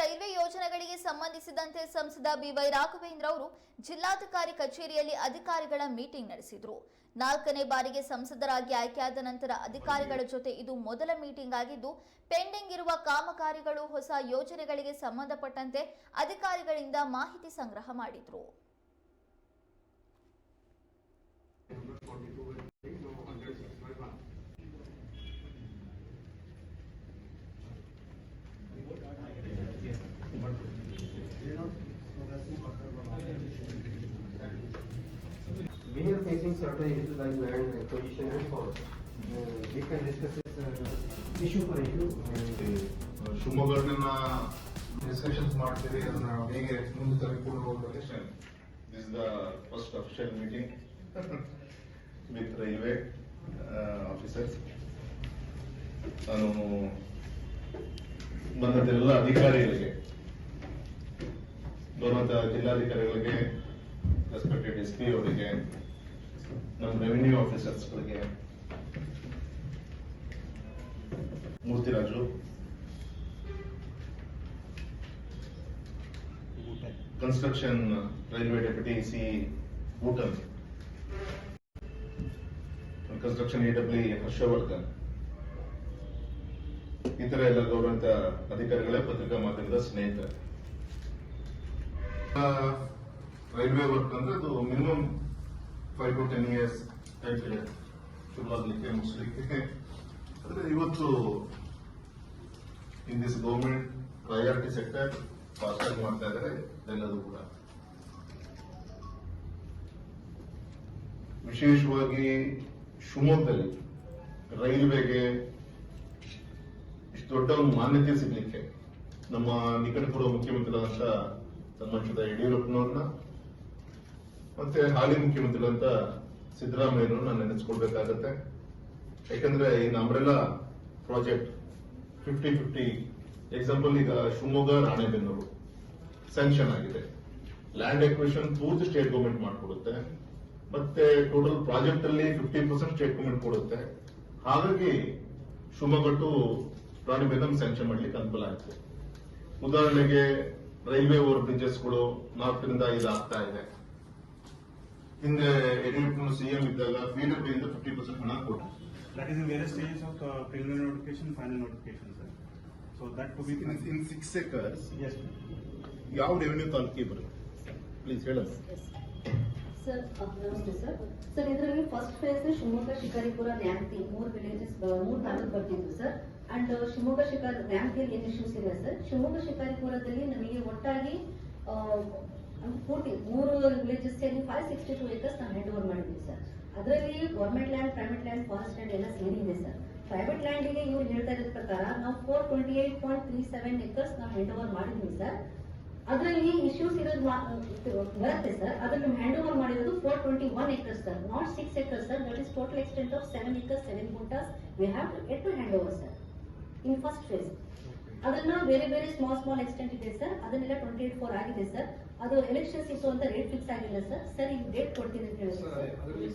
Railway ಯೋಜನೆಗಳಿಗೆ ಸಂಬಂಧಿಸಿದಂತೆ ಸಂಸದ ಬಿವೈ ರಾಘವೇಂದ್ರ ಅವರು ಜಿಲ್ಲಾಧಿಕಾರಿ ಕಚೇರಿಯಲ್ಲಿ ಅಧಿಕಾರಿಗಳ ಮೀಟಿಂಗ್ ನಡೆಸಿದರು. ನಾಲ್ಕನೇ ಬಾರಿಗೆ ಸಂಸದರಾಗಿ ಆಯ್ಕೆಯಾದ ನಂತರ ಅಧಿಕಾರಿಗಳ ಜೊತೆ ಇದು ಮೊದಲ ಮೀಟಿಂಗ್ ಆಗಿದ್ದು, ಪೆಂಡಿಂಗ್ ಇರುವ ಕಾಮಗಾರಿಗಳು, ಹೊಸ ಯೋಜನೆಗಳಿಗೆ ಸಂಬಂಧಪಟ್ಟಂತೆ ಅಧಿಕಾರಿಗಳಿಂದ ಮಾಹಿತಿ ಸಂಗ್ರಹ ಮಾಡಿದ್ರು. We are facing certain issues like land acquisition and cost. Uh, We can discuss this uh, issue for issue. ಶಿವಮೊಗ್ಗನ ಡಿಸ್ಕಷನ್ಸ್ ಮಾಡ್ತೀವಿ ಅದನ್ನ ಹೇಗೆ ಮುಂದೆ ತರಕೊಂಡು ಹೋಗ್ಬೇಕು this the first official meeting with railway officers ನಾನು ಬಂದದ್ದೆಲ್ಲ ಅಧಿಕಾರಿಗಳಿಗೆ ಬರುವಂತ ಜಿಲ್ಲಾಧಿಕಾರಿಗಳಿಗೆ ರೆಸ್ಪೆಕ್ಟೆಡ್ ಎಸ್ ಪಿ ಅವರಿಗೆ ನಮ್ಮ revenue ಆಫೀಸರ್ಸ್ಗಳಿಗೆ Murthyraju. Construction railway deputy C ಊಟನ್ construction A W Harshavardhan. ಈ ತರ ಎಲ್ಲ ಗೌರವಂತ ಅಧಿಕಾರಿಗಳೇ ಪತ್ರಿಕಾ ಮಾಧ್ಯಮದ ಸ್ನೇಹಿತರು. ರೈಲ್ವೆ ವರ್ಕ್ ಅಂದ್ರೆ ಅದು five to ten years time ಇದೆ ಇವತ್ತು in this government priority sector fast ಆಗಿ ಮಾಡ್ತಾ ಇದ್ದಾರೆ ಎಲ್ಲದೂ ಕೂಡ ವಿಶೇಷವಾಗಿ ಶಿವಮೊಗ್ಗದಲ್ಲಿ ರೈಲ್ವೆಗೆ ಇಷ್ಟು ದೊಡ್ಡ ಒಂದು ಮಾನ್ಯತೆ ಸಿಗಲಿಕ್ಕೆ ನಮ್ಮ ನಿಕಟಪೂರ್ವ ಮುಖ್ಯಮಂತ್ರಿಗಳಂತ ಸನ್ಮಾನಿಸಿದ ಯಡಿಯೂರಪ್ಪನವ್ರನ್ನ ಮತ್ತೆ ಹಾಲಿ ಮುಖ್ಯಮಂತ್ರಿಗಳಂತ ಸಿದ್ದರಾಮಯ್ಯನವರು ನಾನು ನೆನೆಸ್ಕೊಳ್ಬೇಕಾಗತ್ತೆ ಯಾಕಂದ್ರೆ ಈ umbrella project fifty fifty example ಈಗ ಶಿವಮೊಗ್ಗ, ರಾಣೆಬೆನ್ನೂರು ಸ್ಯಾಂಕ್ಷನ್ ಆಗಿದೆ. ಲ್ಯಾಂಡ್ ಎಕ್ವಿಷನ್ ಪೂರ್ತಿ ಸ್ಟೇಟ್ ಗೌರ್ಮೆಂಟ್ ಮಾಡಿಕೊಡುತ್ತೆ. ಮತ್ತೆ ಟೋಟಲ್ ಪ್ರಾಜೆಕ್ಟ್ ಅಲ್ಲಿ ಫಿಫ್ಟಿ ಪರ್ಸೆಂಟ್ ಸ್ಟೇಟ್ ಗೌರ್ಮೆಂಟ್ ಕೊಡುತ್ತೆ. ಹಾಗಾಗಿ ಶಿವಮೊಗ್ಗ ಟು ರಾಣಿಬೆನ್ನೂರು ಸ್ಯಾಂಕ್ಷನ್ ಮಾಡ್ಲಿಕ್ಕೆ ಅನುಕೂಲ ಆಯ್ತು ಉದಾಹರಣೆಗೆ ರೈಲ್ವೆ ಓವರ್ ಬ್ರಿಡ್ಜಸ್ಗಳು ನಾರ್ತ್ ಇಂದ ಆಗ್ತಾ ಇದೆ. ಹಿಂದೆ ಯಡಿಯೂರಪ್ಪನ ಸಿಎಂ ಇದ್ದಾಗ ಫೀಡರ್ ಇಂದ ಫಿಫ್ಟಿ ಪರ್ಸೆಂಟ್ ಹಣ ಕೊಟ್ಟು That is in various stages of uh, preliminary notification, final notification, sir. So that to in six acres Yes, ಯಾವ ರೆವೆನ್ಯೂ ತಾಲೂಕಿಗೆ ಬರುತ್ತೆ? ಪ್ಲೀಸ್ ಹೇಳ. ಸರ್ ನಮಸ್ತೆ ಸರ್ ಸರ್ ಇದರಲ್ಲಿ ಫಸ್ಟ್ ಫೇಸ್ ಶಿವಮೊಗ್ಗ ಶಿಕಾರಿಪುರ ನ್ಯಾಮತಿ ಮೂರು ವಿಲೇಜಸ್ ಮೂರು ತಾಲೂಕು ಬರ್ತಿದ್ವು ಸರ್ ಅಂಡ್ ಶಿವಮೊಗ್ಗ ಶಿಕಾರಿ ನ್ಯಾಮತಿಯಲ್ಲಿ ಏನು ಇಶ್ಯೂಸ್ ಇದೆ ಸರ್ ಶಿವಮೊಗ್ಗ ಶಿಕಾರಿಪುರದಲ್ಲಿ ನಮಗೆ ಒಟ್ಟಾಗಿ ಅಂದ್ರೆ ಪೂರ್ತಿ ಮೂರು ವಿಲೇಜಸ್ ಸೇರಿ ಫೈವ್ ಸಿಕ್ಸ್ಟಿ ಟು ಏಕರ್ಸ್ ನಾವು ಹ್ಯಾಂಡ್ ಓವರ್ ಮಾಡಿದ್ವಿ ಸರ್. ಅದರಲ್ಲಿ government land private land forest land ಎಲ್ಲ ಸೇರಿದೆ ಸರ್. ಪ್ರೈವೇಟ್ ಲ್ಯಾಂಡಿಗೆ ಇವ್ರು ಹೇಳ್ತಾ ಇರೋ ಪ್ರಕಾರ ನಾವು four twenty eight point three seven acres ನಾವು ಹ್ಯಾಂಡ್ ಓವರ್ ಮಾಡಿದ್ವಿ ಸರ್. ಅದರಲ್ಲಿ ಇಶ್ಯೂಸ್ ಇರೋದು ಬರುತ್ತೆ ಸರ್. ಅದನ್ನು ಹ್ಯಾಂಡ್ ಓವರ್ ಮಾಡಿರೋದು four twenty one acres sir. Not six acres sir that is total extent of seven acres seven guntas we have to yet to hand over sir in first phase ಅದನ್ನ ಬೇರೆ ಬೇರೆ small small extent ಇದೆ sir ಅದನ್ನೆಲ್ಲ twenty eight four ಆಗಿದೆ sir ಅದು elections ಇತ್ತು ಅಂತ rate fix ಆಗಿಲ್ಲ ಸರ್ ಸರ್, ಈಗ ಡೇಟ್ ಕೊಡ್ತೀನಿ ಅಂತ ಹೇಳಿ.